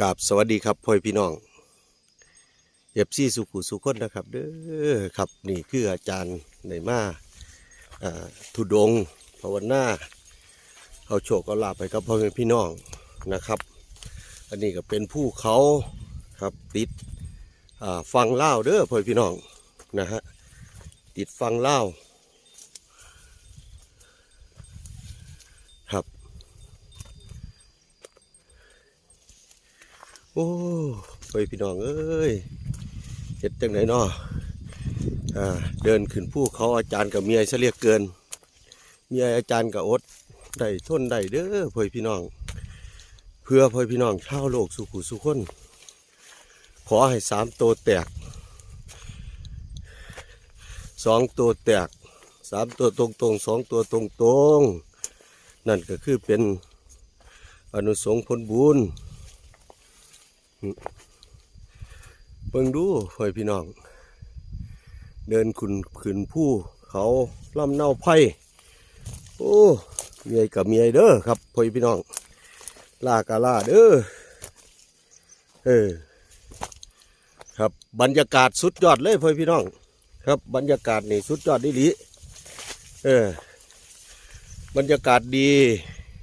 กับสวัสดีครับพ่อพี่น้องเย็บซี่สุขุสุคนนะครับ เด้อครับนี่คืออาจารย์ในมาทุดงภาวนาเอาโชคเอาลาภไปกับพ่อแม่พี่น้องนะครับ อันนี้ก็เป็นผู้เขาครับติดฟังเล่าเด้อพ่อพี่น้องนะฮะติดฟังเล่าวครับ โอ้ไปพี่น้องเอ้ยเห็ดจังไหนเนาะอ่าเดินขึ้นผู้เขาอาจารย์กับเมียเสเรียกเกิน เมียอาจารย์กับอดได้ทนได้เด้อเพื่อพี่น้อง เพื่อเพื่อพี่น้องชาวโลกสุขุสุขคนขอให้สามตัวแตกสองตัวแตกสามตัวตรงตรงสองตัวตรงตรงนั่นก็คือเป็นอนุสงส์ผลบุญ เบิ่งดูเฮ้ยพี่น้อง เดินขึ้นขึ้นผู้เขาลำเน่าไผ่โอ้เมียกับเมียเด้อครับเฮ้ยพี่น้องลากาลาเด้อเออครับบรรยากาศสุดยอดเลยเฮ้ยพี่น้อง ครับบรรยากาศนี่สุดยอดดีลีเออบรรยากาศดี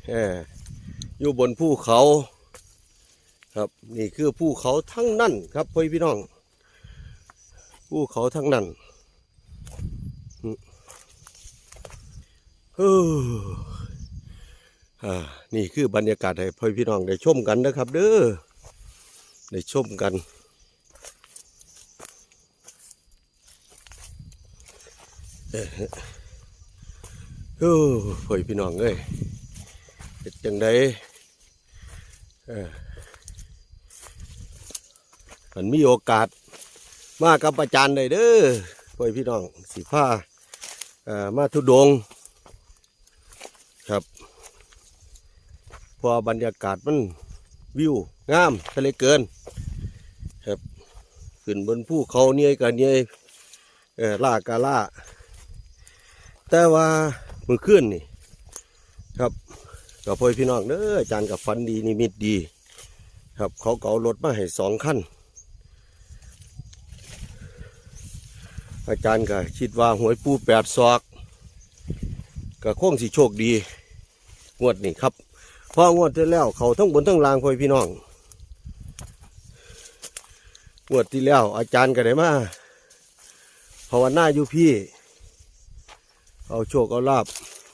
เอออยู่บนภูเขา ครับนี่คือภูเขาทั้งนั้นครับพ่อพี่น้องภูเขาทั้งนั้นเอออ่านี่คือบรรยากาศให้พ่อพี่น้องได้ชมกันนะครับ เด้อได้ชมกัน เออพ่อพี่น้องเอ้ยจังไดเออ มันมีโอกาสมากับอาจารย์ได้เด้อพ่อพี่น้องสิผ้าอ่อมาทุดงครับ พอบรรยากาศมันวิวงามทะเลเกิน ครับขึ้นบนภูเขาเนี่ยกันเนี่ยล่ากาล่า แต่ว่ามือขึ้นนี่ ครับกับพ่อพี่น้องเด้ออาจารย์กับฟันดีนิมิตดี ครับเขาเก่ารถมาให้สองขั้น อาจารย์ก็คิดว่าหวยปูแปดศอกก็คงสิโชคดี งวดนี้ครับเพองวดที่แล้วเขาทั้งบนทั้งล่างพ่อพี่น้องงวดที่แล้ว อาจารย์ก็ได้มาภาวนาอยู่พี่ เอาโชคเอาลาบ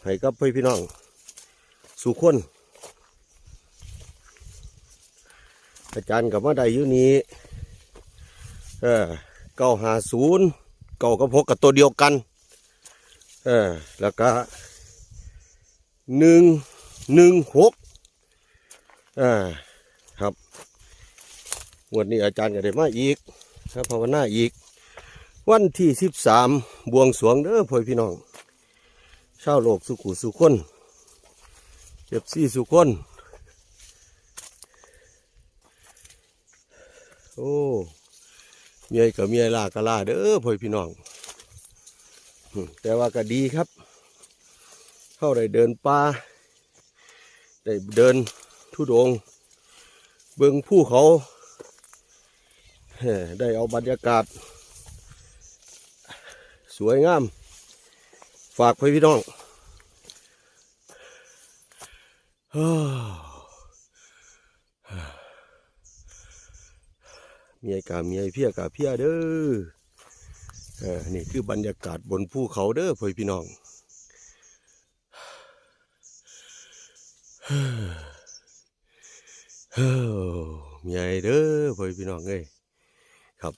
ให้กับพ่อพี่น้อง สู่คน อาจารย์กับมาได้อยู่นี้ เออเก้าหาศูนย์ เก้ากับกกับตัวเดียวกันเออแล้วก็หนึ่งหนึ่งหกอ่าครับวันนี้อาจารย์ก็ได้มาอีกครับภาวนาอีก วันที่สิบสามบวงสรวงเด้อพ่อพี่น้องชาวโลกสุขุสุขคนเจ็บซี่สุขคนโอ้ เมียกับเมียลากะลาเด้อพ่อพี่น้องแต่ว่าก็ดีครับ เข้าได้เดินป่าได้เดินทุดง เบิงภูเขาได้เอาบรรยากาศ สวยงาม ฝากพ่อพี่น้องฮ่ มียกาเมียเพียกาเพียเด้อเออนี่คือบรรยากาศบนภูเขาเด้อพ่อพี่น้องเฮ้อเมียเด้อพ่อพี่น้องเอ้ยครับ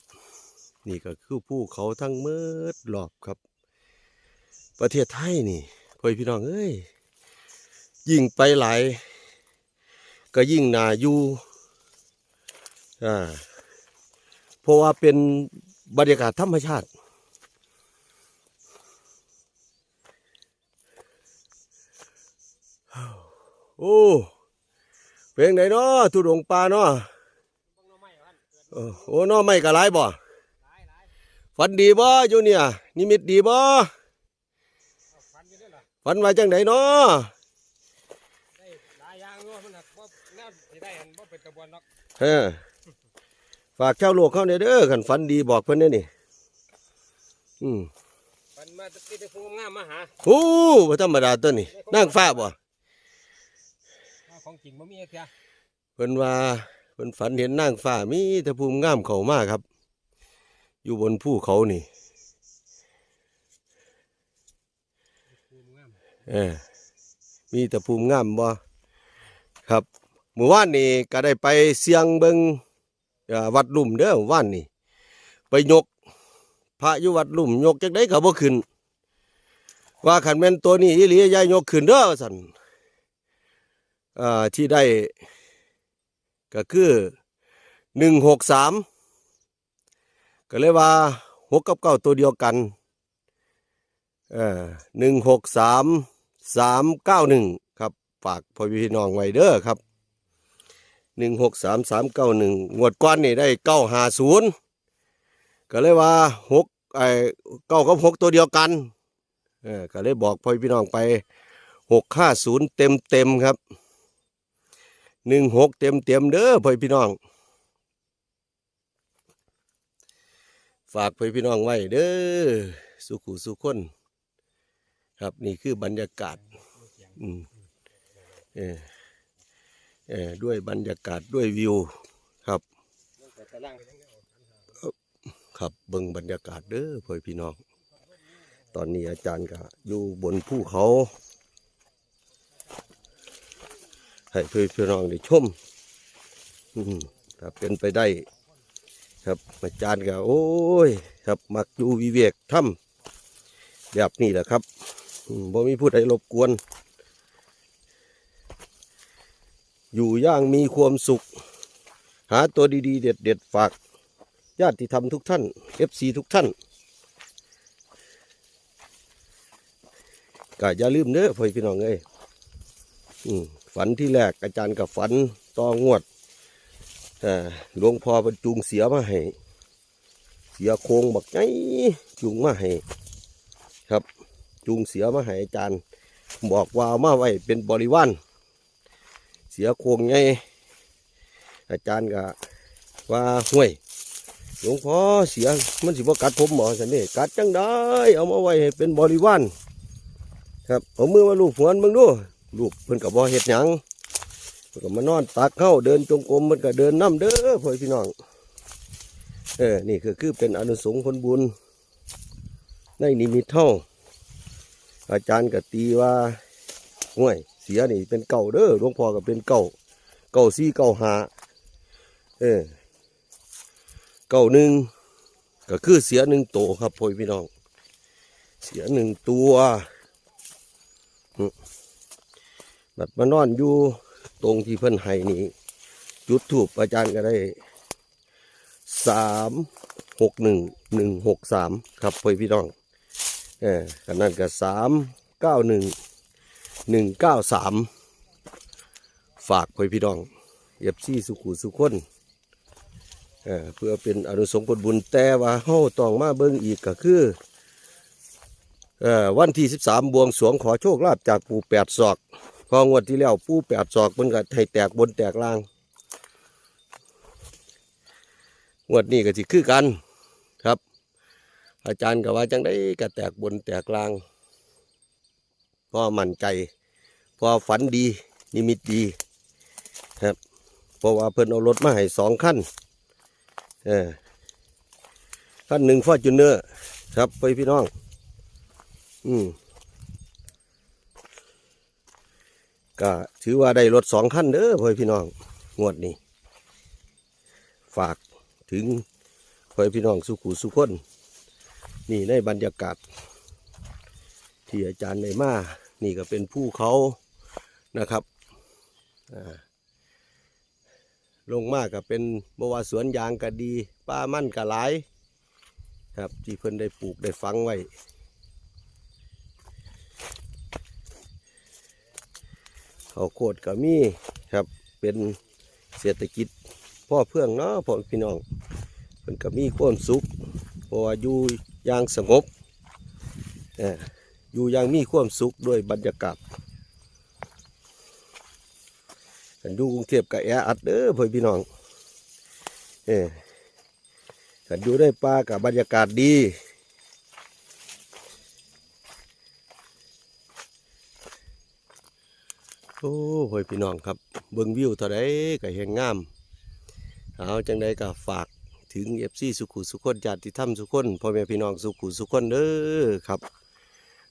นี่ก็คือภูเขาทั้งเมิดรอบครับ ประเทศไทยนี่พ่อพี่น้องเอ้ยยิ่งไปหลายก็ยิ่งนาอยู่อ่า เพราะว่าเป็นบรรยากาศธรรมชาติโอ้เพลงไหนเนาะทุดงปลาเนาะเออโอ้เนาะไม่กะไรบ่ฝันดีบ่อยู่เนี่ยนิมิตดีบ่ฝันว่าจังไดเนาะได้หลายอย่างเนาะมันหักว่าแนวสิได้อันวนบ่เป็นตะบวนหรอกเออ ฝากเจ้าโลกเขาเนี่ยเด้อขันฝันดีบอกเพิ่นเนี่ยนี่ อืมมันมาตะกี้ตะฟูงามมาหาโอ้บ่ธรรมดาตัวนี่นั่งฟ้าบ่เอาของจริงบ่มีเสียเพิ่นว่าเพิ่นฝันเห็นนางฟ้ามีแต่ภูมิงามเขามากครับ อยู่บนภูเขานี่ฟูงามเออมีแต่ภูมิงามบ่ครับเมื่อวานนี่ก็ได้ไปเสียงเบิงเอ่อ วัดลุ่มเด้อเมื่านนี่ ไปยก พระอยู่วัดลุ่มยกจักได้ก็บ่ขึ้น ว่าขันแม่นตัวนี้อีหลียายยกขึ้นเด้อว่าซั่นอที่ได้ก็คือหนึ่งหกสามก็เลยว่าหกกับเก้าตัวเดียวกันหนึ่งหกสามสามเก้าหนึ่งครับ ฝากพ่อพี่น้องไว้เด้อครับ หนึ่งหกสามสามเก้าหนึ่งงวดก้อนนี่ได้เก้าหาศูนย์ก็เลยว่าหกไอ้เก้ากับหกตัวเดียวกันเออก็เลยบอกพ่อพี่น้องไปหกห้าศูนย์เต็มเต็มครับหนึ่งหกเต็มเต็มเด้อพ่อพี่น้อง ฝากพ่อพี่น้องไว้เด้อสุขุสุขคนครับนี่คือบรรยากาศ อืมเออ เออด้วยบรรยากาศด้วยวิวครับ ครับเบิ่งบรรยากาศเด้อพ่อพี่น้อง ตอนนี้อาจารย์ก็อยู่บนภูเขา ให้เพื่อพี่น้องได้ชมอืมถ้าเป็นไปได้ ครับอาจารย์ก็โอ้ย ครับมักอยู่วิเวกถ้ำแบบนี้แหละครับอืมบ่มีผู้ใดรบกวน อยู่ย่างมีความสุข หาตัวดีๆ เด็ดๆฝาก ญาติธรรมทุกท่าน FC ทุกท่านก็อย่าลืมเด้อพ่อพี่น้องเอ้ยฝันที่แรกอาจารย์กับฝันต่องวดหลวงพ่อบรรจุงเสียมาให้ เสียโครงบักไงจุงมาให้ ครับ จุงเสียมาให้อาจารย์ บอกว่าเอามาไว้เป็นบริวาร สียโครงไงอาจารย์ก็ว่าห่วยหลวงพ่อเสียมันสิบ่กัดผมหมอสันนี่กัดจังได้ เอามาไว้ให้เป็นบริวารครับเอามือมาลูบหัวมันเบิ่งดูลูกเพิ่นก็บ่เฮ็ดหยังเพิ่นก็มานอนตักเข้าเดินจงกรมมันก็เดินน้ำเด้อพ่อพี่น้องเออนี่คือคือเป็นอนุสงส์ผลบุญในนิมิตเท่า อาจารย์ก็ตีว่าห่วย เสียนี่เป็นเก่าเด้อหลวงพ่อก็เป็นเก่าเก่าซี่เก่าหาเออเก้าหนึ่งก็คือเสียหนึ่งตัวครับพ่อพี่น้อง เสียหนึ่งตัวอืมแบบมานอนอยู่ตรงที่เพิ่นให้นี่จุดถูกอาจารย์ก็ได้สามหกหนึ่งหนึ่งหกสามครับพ่อพี่น้องเออขนาดก็สามเก้าหนึ่ง หนึ่งเก้าสามฝากพ่อพี่น้องเย็บซี่สุขุสุขคนเเพื่อเป็นอนุสงส์ผลบุญแต่ว่าเฮาตองมาเบิ่งอีกก็คือวันที่13บสามบวงสรวงขอโชคลาภจากปู่แปดศอกพองวดที่แล้วปู่แปดศอกมันก็ให้แตกบนแตกล่างงวดนี้ก็สิคือกันครับ อาจารย์ก็ว่าจังได้ก็แตกบนแตกล่างเพอมั่นใจ พอฝันดี นิมิตดีครับเพราะว่าเพิ่นเอารถมาให้สองคันเออขั้นหนึ่งฟอจูเนอร์ครับไปพี่น้อง อืมก็ถือว่าได้รถสองขั้นเด้อพ่อพี่น้องงวดนี้ ฝากถึงพ่อพี่น้องสุขุสุขคนนี่ในบรรยากาศที่อาจารย์ในมา นี่ก็เป็นภูเขา นะครับลงมากก็เป็นบว่าสวนยางก็ดีป่ามั่นก็หลายครับที่เพิ่นได้ปลูกได้ฝังไว้เขาวโคดก็มีครับเป็นเศรษฐกิจพ่อเพื่องเนาะพ่อพี่น้องเพิ่นก็มีความสุขเพราะว่าอยู่อย่างสงบอออยู่อย่างมีความสุขด้วยบรรยากาศ กันอยู่กรุงเทพกับแออัดเด้อพ่อพี่น้องเออกันอยู่ได้ป่ากับบรรยากาศดีโอ้พ่อพี่น้องครับ เบิ่งวิวเท่าใดก็เห็นงามเอาจังใดก็ฝากถึงเอฟซีสุขุสุคนญาติธรรมสุคนพ่อแม่พี่น้องสุขุสุคนเด้อครับ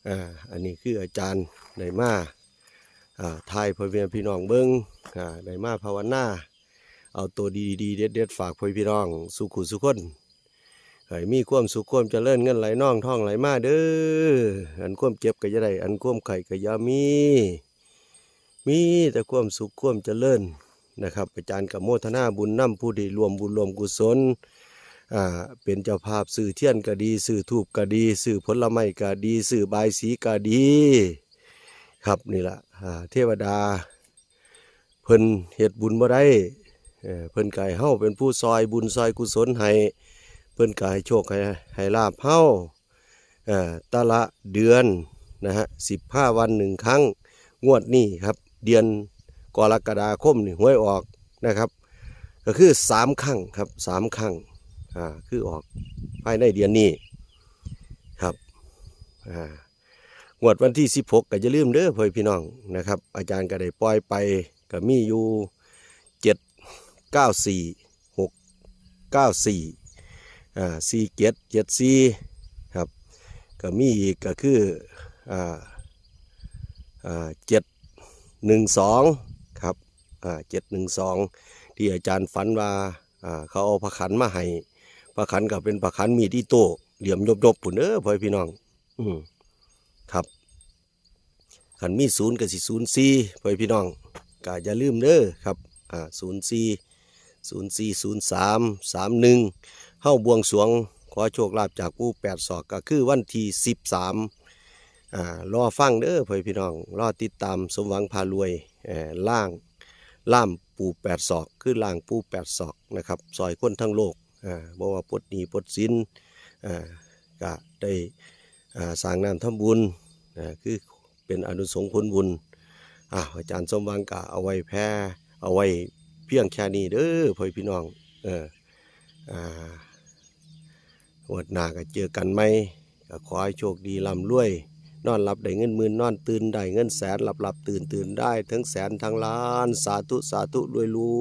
อ่าอันนี้คืออาจารย์ไดมา ทายพ่อแม่พี่น้องเบิ้งอ่าไดมาภาวนาเอาตัวดีๆเด็ดๆฝากพ่อพี่น้อง สุขุสุคนให้มีความสุขความเจริญเงินไหลน่องท่องไหลมาเด้ออันความเจ็บก็จะได้ อันความไข่ก็ยามี มีแต่ความสุขความเจริญนะครับอาจารย์กับโมทนาบุญน้ำผู้ดีรวมบุญรวมกุศลอ่าเป็นเจ้าภาพสื่อเทียนก็ดี สื่อทูบก็ดี สื่อผลไม้ก็ดี สื่อบายสีก็ดี ครับนี่แหละเทวดา เพิ่นเฮ็ดบุญบ่ได้เพิ่นกายเฮาเป็นผู้ซอยบุญซอยกุศลให้เพิ่นกายโชคให้ให้ลาภเฮาเอ่อแตละเดือนนะฮะ15วันหนึ่งครั้งงวดนี้ครับ เดือนกรกฎาคมนี่หวยออกนะครับ ก็คือสามครั้งครับสามครั้งอ่าคือออกภายในเดือนนี้ครับอ่า งวดวันที่ 16 ก็จะลืมเด้อพ่อพี่น้องนะครับ อาจารย์ก็ได้ปล่อยไปก็มีอยู่เจ็ดเก้าสี่หกเก้าสี่อ่าสี่เจ็ดเจ็ดสี่ครับก็มีอีกก็คืออ่าอ่าเจ็ดหนึ่งสองครับอ่าเจ็ดหนึ่งสองที่อาจารย์ฝันว่าอ่าเขาเอาพระขันมาให้พระขันก็เป็นพระขันมีที่โตเหลี่ยมยบยบๆปุ่นเด้อพ่อพี่น้อง อืม ขันมีศูนย์กับสิศูนย์สี่พ่อพี่น้องก็อย่าลืมเด้อครับอ่าศูนย์สี่ศูนย์สี่ศูนย์สามสามหนึ่งเข้าบวงสวงขอโชคลาภจากผู้แปดศอกก็คือวันที่สิบสามอ่ารอฟังเด้อเพื่อพี่น้องรอติดตามสมหวังพารวยเอ่อล่างล่ามปูแปดศอก คือล่างปูแปดศอกนะครับซอยคนทั้งโลกอ่าบอกว่าปดหนีปดสินอ่าก็ได้อ่าสร้างน้ำทำบุญอ่าคือ เป็นอนุสงส์ผลบุญอ่าอาจารย์สมวังกะเอาไว้แพ้เอาไว้เพียงแค่นี้เด้อพ่อพี่น้อง เอออ่าวันหน้าก็เจอกันไหมก็ขอให้โชคดีร่ำรวย นอนหลับได้เงินหมื่นนอนตื่นได้เงินแสนหลับหลับตื่นตื่นได้ ทั้งแสนทั้งล้าน สาธุสาธุรวยรู